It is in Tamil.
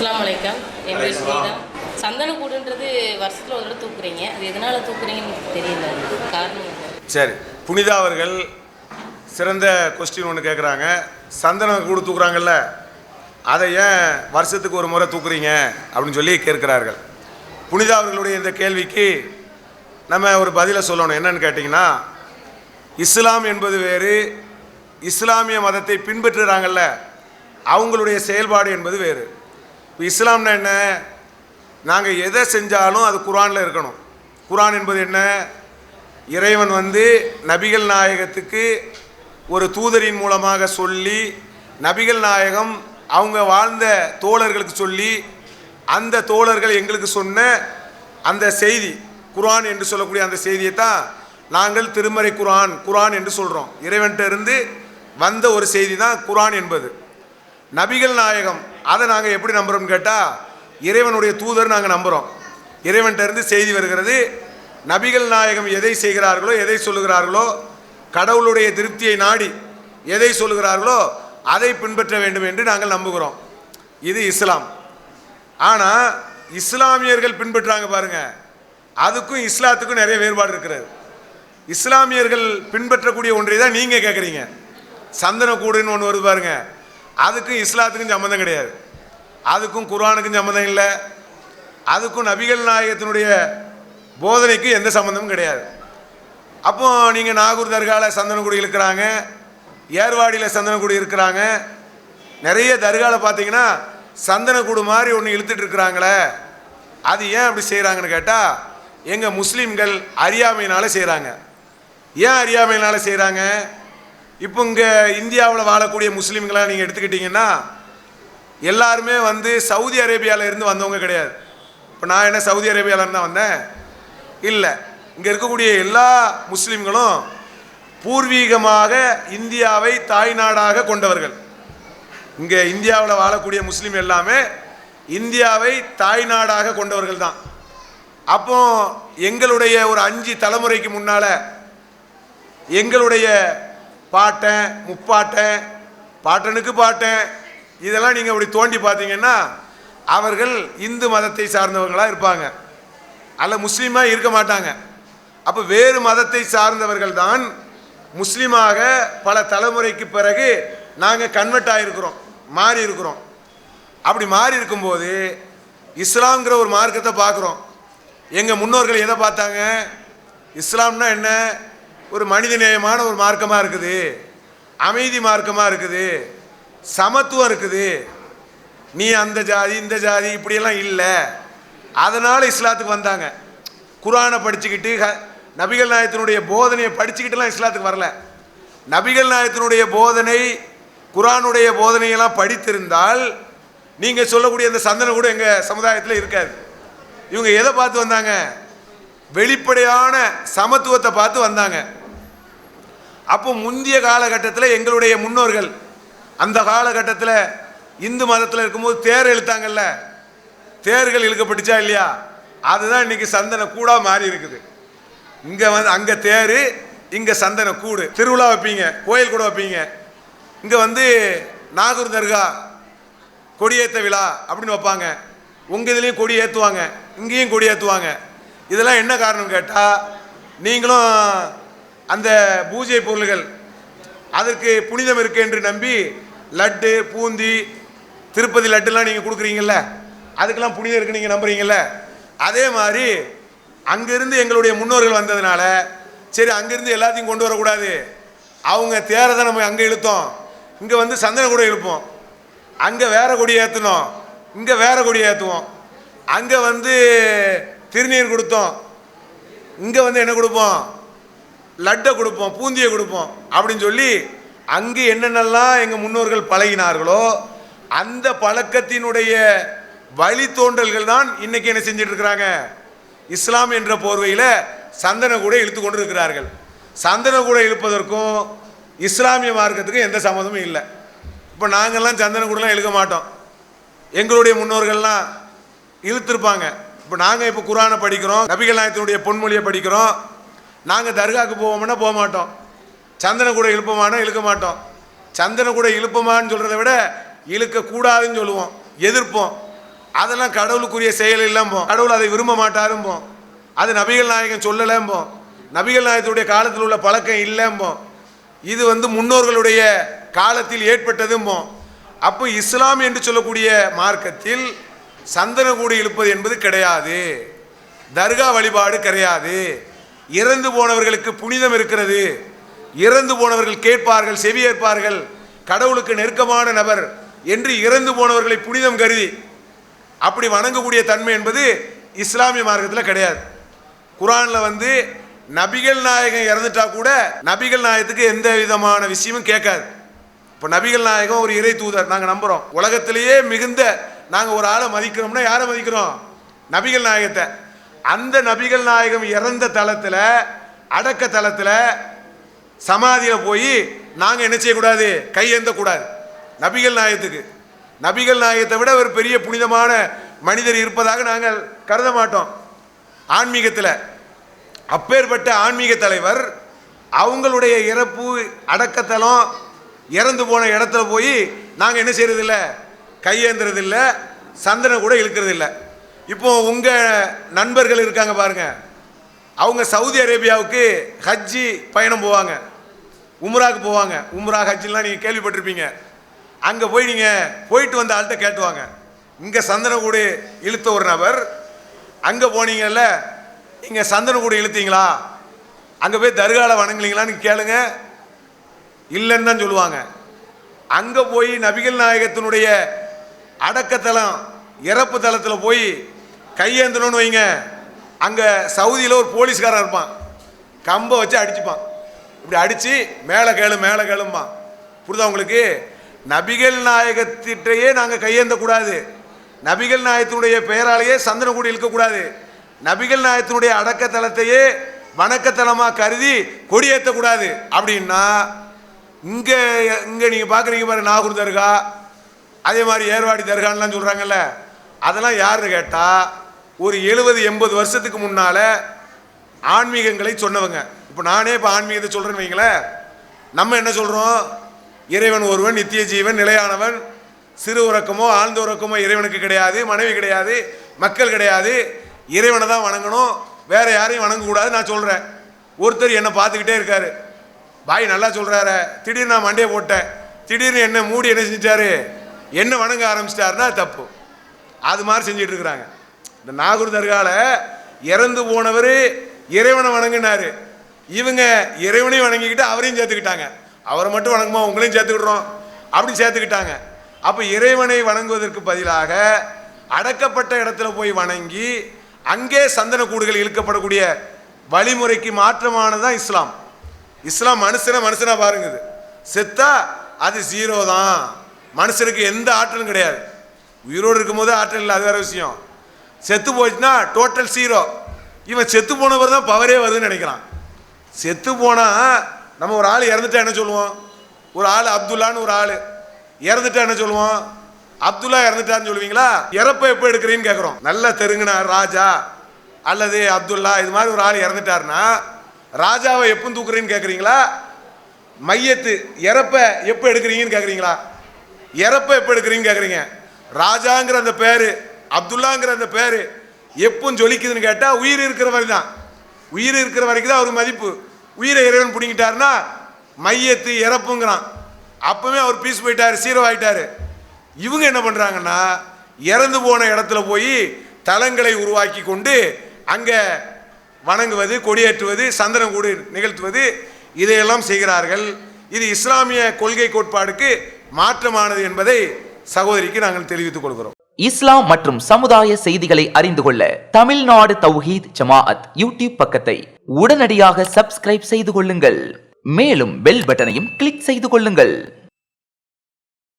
அஸ்ஸலாமு அலைக்கம். என் பேர் ஸ்ரீராம் சந்தனக்கூடுன்றது வருஷத்தில் ஒரு தடவை தூக்குறீங்க. அது எதனால் தூக்குறீங்கன்னு எனக்கு தெரியல. காரணம்? சரி புனிதா அவர்கள் சிறந்த கொஸ்டின் ஒன்று கேட்குறாங்க சந்தனம் கூடு தூக்குறாங்கல்ல அதை ஏன் வருஷத்துக்கு ஒரு முறை தூக்குறீங்க அப்படின்னு சொல்லி கேட்கிறார்கள். புனிதா அவர்களுடைய இந்த கேள்விக்கு நம்ம ஒரு பதிலை சொல்லணும். என்னன்னு கேட்டிங்கன்னா இஸ்லாம் என்பது வேறு இஸ்லாமிய மதத்தை பின்பற்றுறாங்கல்ல அவங்களுடைய செயல்பாடு என்பது வேறு. இப்போ இஸ்லாம்னா என்ன? நாங்கள் எதை செஞ்சாலும் அது குரானில் இருக்கணும். குரான் என்பது என்ன? இறைவன் வந்து நபிகள் நாயகத்துக்கு ஒரு தூதரின் மூலமாக சொல்லி நபிகள் நாயகம் அவங்க வாழ்ந்த தோழர்களுக்கு சொல்லி அந்த தோழர்கள் எங்களுக்கு சொன்ன அந்த செய்தி குரான் என்று சொல்லக்கூடிய அந்த செய்தியை தான் நாங்கள் திருமறை குரான் குரான் என்று சொல்கிறோம் இறைவன்கிட்ட இருந்து வந்த ஒரு செய்தி தான் குரான் என்பது. நபிகள் நாயகம் அதை நாங்கள் எப்படி நம்புகிறோம்னு கேட்டால் இறைவனுடைய தூதர் நாங்கள் நம்புகிறோம் இறைவன்கிட்ட இருந்து செய்தி வருகிறது. நபிகள் நாயகம் எதை செய்கிறார்களோ எதை சொல்லுகிறார்களோ கடவுளுடைய திருப்தியை நாடி எதை சொல்லுகிறார்களோ அதை பின்பற்ற வேண்டும் என்று நாங்கள் நம்புகிறோம். இது இஸ்லாம். ஆனால் இஸ்லாமியர்கள் பின்பற்றுறாங்க பாருங்கள் அதுக்கும் இஸ்லாத்துக்கும் நிறைய வேறுபாடு இருக்கிறது. இஸ்லாமியர்கள் பின்பற்றக்கூடிய ஒன்றை தான் நீங்கள் கேட்குறீங்க சந்தனக்கூடுன்னு ஒன்று வருது பாருங்கள் அதுக்கும் இஸ்லாத்துக்கும் சம்மந்தம் கிடையாது. அதுக்கும் குர்ஆனுக்கும் சம்மந்தம் இல்லை. அதுக்கும் நபிகள் நாயகத்தினுடைய போதனைக்கும் எந்த சம்மந்தமும் கிடையாது. அப்போ நீங்கள் நாகூர் தர்காவில் சந்தனக்குடி இருக்கிறாங்க ஏர்வாடியில் சந்தனக்குடி இருக்கிறாங்க நிறைய தர்காவில் பார்த்தீங்கன்னா சந்தனக்கூடு மாதிரி ஒன்று இழுத்துட்டு இருக்கிறாங்களே அது ஏன் அப்படி செய்கிறாங்கன்னு கேட்டால் எங்கள் முஸ்லீம்கள் அறியாமையினால் செய்கிறாங்க ஏன் அறியாமையினால் செய்கிறாங்க இப்போ இங்கே இந்தியாவில் வாழக்கூடிய முஸ்லீம்களாக நீங்கள் எடுத்துக்கிட்டிங்கன்னா எல்லாருமே வந்து சவுதி அரேபியாவில் இருந்து வந்தவங்க கிடையாது. இப்போ நான் என்ன சவுதி அரேபியாவில் தான் வந்தேன்? இல்லை. இங்கே இருக்கக்கூடிய எல்லா முஸ்லீம்களும் பூர்வீகமாக இந்தியாவை தாய்நாடாக கொண்டவர்கள். இங்கே இந்தியாவில் வாழக்கூடிய முஸ்லீம் எல்லாமே இந்தியாவை தாய்நாடாக கொண்டவர்கள் தான். அப்போ எங்களுடைய ஒரு அஞ்சு தலைமுறைக்கு முன்னால் எங்களுடைய பாட்டன் முப்பாட்டன் பாட்டனுக்கு பாட்டன். இதெல்லாம் நீங்கள் அப்படி தோண்டி பார்த்தீங்கன்னா அவர்கள் இந்து மதத்தை சார்ந்தவங்களாக இருப்பாங்க. அல்ல முஸ்லீமாக இருக்க மாட்டாங்க. அப்போ வேறு மதத்தை சார்ந்தவர்கள் தான் முஸ்லீமாக பல தலைமுறைக்கு பிறகு நாங்கள் கன்வெர்ட் ஆகிருக்கிறோம் மாறி இருக்கிறோம். அப்படி மாறி இருக்கும்போது இஸ்லாம்ங்கிற ஒரு மார்க்கத்தை பார்க்குறோம். எங்கள் முன்னோர்கள் எதை பார்த்தாங்க? இஸ்லாம்னா என்ன? ஒரு மனிதநேயமான ஒரு மார்க்கமாக இருக்குது. அமைதி மார்க்கமாக இருக்குது. சமத்துவம் இருக்குது. நீ அந்த ஜாதி இந்த ஜாதி இப்படியெல்லாம் இல்லை. அதனால் இஸ்லாத்துக்கு வந்தாங்க. குரானை படிச்சுக்கிட்டு நபிகள் நாயகத்தினுடைய போதனையை படிச்சுக்கிட்டுலாம் இஸ்லாத்துக்கு வரல. நபிகள் நாயத்தினுடைய போதனை குரானுடைய போதனையெல்லாம் படித்திருந்தால் நீங்கள் சொல்லக்கூடிய அந்த சந்தனம் கூட எங்கள் சமுதாயத்தில் இருக்காது. இவங்க எதை பார்த்து வந்தாங்க? வெளிப்படையான சமத்துவத்தை பார்த்து வந்தாங்க. அப்போ முந்தைய காலகட்டத்தில் எங்களுடைய முன்னோர்கள் அந்த காலகட்டத்தில் இந்து மதத்தில் இருக்கும்போது தேர் இழுத்தாங்கல்ல? தேர்கள் இழுக்கப்பட்டுச்சா இல்லையா? அதுதான் இன்னைக்கு சந்தன கூடாக மாறி இருக்குது. இங்கே வந்து அங்கே தேர் இங்கே சந்தன கூடு. திருவிழா வைப்பீங்க கோயில் கூட வைப்பீங்க. இங்கே வந்து நாகூர் தர்கா கொடியேற்ற விழா அப்படின்னு வைப்பாங்க. உங்கள் இதுலேயும் கொடி ஏற்றுவாங்க இங்கேயும் கொடி ஏற்றுவாங்க இதெல்லாம் என்ன காரணம் கேட்டால் நீங்களும் அந்த பூஜை பொருள்கள் அதற்கு புனிதம் இருக்கு என்று நம்பி லட்டு பூந்தி திருப்பதி லட்டுலாம் நீங்கள் கொடுக்குறீங்கல்ல அதுக்கெல்லாம் புனிதம் இருக்கு நீங்கள் நம்புறீங்கள்ல அதே மாதிரி அங்கேருந்து எங்களுடைய முன்னோர்கள் வந்ததுனால சரி அங்கேருந்து எல்லாத்தையும் கொண்டு வரக்கூடாது. அவங்க தேரை தான் நம்ம அங்கே இழுத்தோம். இங்கே வந்து சந்தன கூட இழுப்போம். அங்கே வேற கொடி ஏற்றணும் இங்கே வேற கொடி ஏற்றுவோம் அங்கே வந்து திருநீர் கொடுத்தோம். இங்கே வந்து என்ன கொடுப்போம்? லட்டை கொடுப்போம் பூந்தியை கொடுப்போம் அப்படின்னு சொல்லி அங்கே என்னென்னலாம் எங்கள் முன்னோர்கள் பழகினார்களோ அந்த பழக்கத்தினுடைய வழித்தோன்றல்கள் தான் இன்றைக்கி என்ன செஞ்சுட்டு இருக்கிறாங்க? இஸ்லாம் என்ற போர்வையில் சந்தன கூட இழுத்து கொண்டு இருக்கிறார்கள் சந்தன கூட இழுப்பதற்கும் இஸ்லாமிய மார்க்கத்துக்கும் எந்த சம்மந்தமும் இல்லை. இப்போ நாங்கள்லாம் சந்தன கூடலாம் இழுக்க மாட்டோம். எங்களுடைய முன்னோர்கள்லாம் இழுத்துருப்பாங்க. இப்போ நாங்கள் இப்போ குரானை படிக்கிறோம் நபிகள் நாயத்தினுடைய பொன்மொழியை படிக்கிறோம். நாங்கள் தர்காவுக்கு போவோம்னா போக மாட்டோம். சந்தன கூட இழுப்போமானா இழுக்க மாட்டோம். சந்தன கூட இழுப்போமான்னு சொல்கிறத விட இழுக்கக்கூடாதுன்னு சொல்லுவோம். எதிர்ப்போம். அதெல்லாம் கடவுளுக்குரிய செயல் இல்லம்போம். கடவுள் அதை விரும்ப மாட்டாரும்போம். அது நபிகள் நாயகன் சொல்லலம்போம். நபிகள் நாயகத்துடைய காலத்தில் உள்ள பழக்கம் இல்லைம்போம். இது வந்து முன்னோர்களுடைய காலத்தில் ஏற்பட்டதும்போம். அப்போ இஸ்லாம் என்று சொல்லக்கூடிய மார்க்கத்தில் சந்தனக்கூடு இழுப்பது என்பது கிடையாது. தர்கா வழிபாடு கிடையாது. இறந்து போனவர்களுக்கு புனிதம் இருக்கிறது. இறந்து போனவர்கள் கேட்பார்கள் செவியேற்பார்கள் கடவுளுக்கு நெருக்கமான நபர் என்று இறந்து போனவர்களை புனிதம் கருதி அப்படி வணங்கக்கூடிய தன்மை என்பது இஸ்லாமிய மார்க்கத்தில் கிடையாது. குரானில் வந்து நபிகள் நாயகம் இறந்துட்டா கூட நபிகள் நாயகத்துக்கு எந்த விதமான விஷயமும் கேட்காது. இப்போ நபிகள் நாயகம் ஒரு இறை தூதர் நாங்கள் நம்புகிறோம் உலகத்திலேயே மிகுந்த நாங்கள் ஒரு ஆளை மதிக்கிறோம்னா யாரை மதிக்கிறோம்? நபிகள் நாயகத்தை. அந்த நபிகள் நாயகம் இறந்த தளத்தில் அடக்க தளத்தில் சமாதியில் போய் நாங்கள் என்ன செய்யக்கூடாது? கையேந்தக்கூடாது. நபிகள் நாயகத்துக்கு. நபிகள் நாயகத்தை விட ஒரு பெரிய புனிதமான மனிதர் இருப்பதாக நாங்கள் கருத மாட்டோம். ஆன்மீகத்தில். அப்பேற்பட்ட ஆன்மீக தலைவர் அவங்களுடைய இறப்பு அடக்கத்தலம் இறந்து போன இடத்துல போய் நாங்கள் என்ன செய்யறதில்ல? கையேந்துறதில்ல. சந்தனை கூட இழுக்கிறதில்லை. இப்போ உங்கள் நண்பர்கள் இருக்காங்க பாருங்க. அவங்க சவுதி அரேபியாவுக்கு ஹஜ்ஜி பயணம் போவாங்க. உம்ராக்கு போவாங்க. உம்ரா ஹஜ்ஜிலாம் நீங்கள் கேள்விப்பட்டிருப்பீங்க. அங்கே போய் நீங்கள் போயிட்டு வந்த ஆள்கிட்ட கேட்டுவாங்க. இங்கே சந்தனக்கூடு இழுத்த ஒரு நபர் அங்கே போனீங்கல்ல இங்கே சந்தனக்கூடு இழுத்தீங்களா? அங்கே போய் தர்கால வணங்கலீங்களான்னு கேளுங்க. இல்லைன்னு தான் சொல்லுவாங்க. அங்கே போய் நபிகள் நாயகத்தினுடைய அடக்கத்தலம் இறப்பு தளத்தில் போய் கையேந்தணும்னு வைங்க. அங்கே சவுதியில் ஒரு போலீஸ்காரன் இருப்பான். கம்பை வச்சு அடிச்சுப்பான். இப்படி அடித்து மேலே கேளு மேலே கேளும்பான். புரிதா உங்களுக்கு? நபிகள் நாயகத்திட்டையே நாங்கள் கையேந்தக்கூடாது. நபிகள் நாயத்தினுடைய பெயராலேயே சந்தன கூடி இழுக்கக்கூடாது. நபிகள் நாயகத்தினுடைய அடக்கத்தலத்தையே வணக்கத்தலமாக கருதி கொடியேற்றக்கூடாது. அப்படின்னா இங்கே இங்கே நீங்கள் பார்க்குறீங்க பாரு நாகூர் தர்கா. அதே மாதிரி ஏர்வாடி தர்கான்லாம் சொல்கிறாங்கல்ல அதெல்லாம் யாருன்னு கேட்டால் ஒரு எழுபது எண்பது வருஷத்துக்கு முன்னால் ஆன்மீகங்களை சொன்னவங்க. இப்போ நானே இப்போ ஆன்மீகத்தை சொல்கிறேன்னு வைங்களேன் நம்ம என்ன சொல்கிறோம் இறைவன் ஒருவன் நித்திய ஜீவன் நிலையானவன் சிறு உறக்கமோ ஆழ்ந்த உறக்கமோ இறைவனுக்கு கிடையாது மனைவி கிடையாது மக்கள் கிடையாது. இறைவனை தான் வணங்கணும். வேறு யாரையும் வணங்கக்கூடாது நான் சொல்கிறேன் ஒருத்தர் என்னை பார்த்துக்கிட்டே இருக்காரு. பாய் நல்லா சொல்கிறாரு திடீர்னு நான் மண்டையை போட்டேன். திடீர்னு என்ன மூடி என்ன செஞ்சாரு என்ன வணங்க ஆரம்பிச்சிட்டாருன்னா தப்பு. அது மாதிரி செஞ்சிட்டு இருக்கிறாங்க. இந்த நாகூர் தர்காவில் இறந்து போனவர் இறைவனை வணங்கினாரு. இவங்க இறைவனையும் வணங்கிக்கிட்டு அவரையும் சேர்த்துக்கிட்டாங்க. அவரை மட்டும் வணங்குமா? உங்களையும் சேர்த்துக்கிடுறோம். அப்படி சேர்த்துக்கிட்டாங்க. அப்போ இறைவனை வணங்குவதற்கு பதிலாக அடக்கப்பட்ட இடத்துல போய் வணங்கி அங்கே சந்தன கூடுகள் இழுக்கப்படக்கூடிய வழிமுறைக்கு மாற்றமானது தான் இஸ்லாம். இஸ்லாம் மனுஷனை மனுஷனாக பாருங்குது செத்தா அது ஜீரோ தான். மனுஷனுக்கு எந்த ஆற்றலும் கிடையாது. உயிரோடு இருக்கும்போது ஆற்றல் இல்லை அது வேற விஷயம். செத்து போச்சுன்னா டோட்டல் ஜீரோ இவன் செத்து போனவர் தான் பவரே வருதுன்னு நினைக்கிறான். செத்து போனால் நம்ம ஒரு ஆள் இறந்துட்டா என்ன சொல்லுவோம்? ஒரு ஆள் அப்துல்லான்னு ஒரு ஆள். இறந்துட்டா என்ன சொல்லுவோம்? அப்துல்லா இறந்துட்டான்னு சொல்லுவீங்களா? இறப்ப எப்போ எடுக்கிறீன்னு கேட்குறோம் நல்ல தெருங்கினார் ராஜா அல்லது அப்துல்லா இது மாதிரி ஒரு ஆள் இறந்துட்டாருன்னா ராஜாவை எப்போ தூக்குறீன்னு கேட்குறீங்களா மையத்து இறப்ப எப்போ எடுக்கிறீங்கன்னு கேட்குறீங்களா இறப்ப எப்போ எடுக்கிறீங்கன்னு கேட்குறீங்க ராஜாங்கிற அந்த பேர் அப்துல்லாங்கிற அந்த பேர் எப்போ ஜொலிக்குதுன்னு கேட்டால் உயிர் இருக்கிற வரை தான். உயிர் இருக்கிற வரைக்கும் தான் அவர் மதிப்பு. உயிரை இறைவன் பிடிங்கிட்டாருன்னா மையத்து இறப்புங்கிறான். அப்பவே அவர் பீஸ் போயிட்டார் சீரவாயிட்டார். இவங்க என்ன பண்ணுறாங்கன்னா இறந்து போன இடத்துல போய் தலங்களை உருவாக்கி கொண்டு அங்கே வணங்குவது கொடியேற்றுவது சந்தனக்கூடு நிகழ்த்துவது இதையெல்லாம் செய்கிறார்கள். இது இஸ்லாமிய கொள்கை கோட்பாடுக்கு மாற்றமானது என்பதை சகோதரிக்கு நாங்கள் தெரிவித்துக் கொள்கிறோம். இஸ்லாம் மற்றும் சமுதாய செய்திகளை அறிந்து கொள்ள தமிழ்நாடு தௌஹீத் ஜமாஅத் யூடியூப் பக்கத்தை உடனடியாக சப்ஸ்கிரைப் செய்து கொள்ளுங்கள். மேலும் பெல் பட்டனையும் கிளிக் செய்து கொள்ளுங்கள்.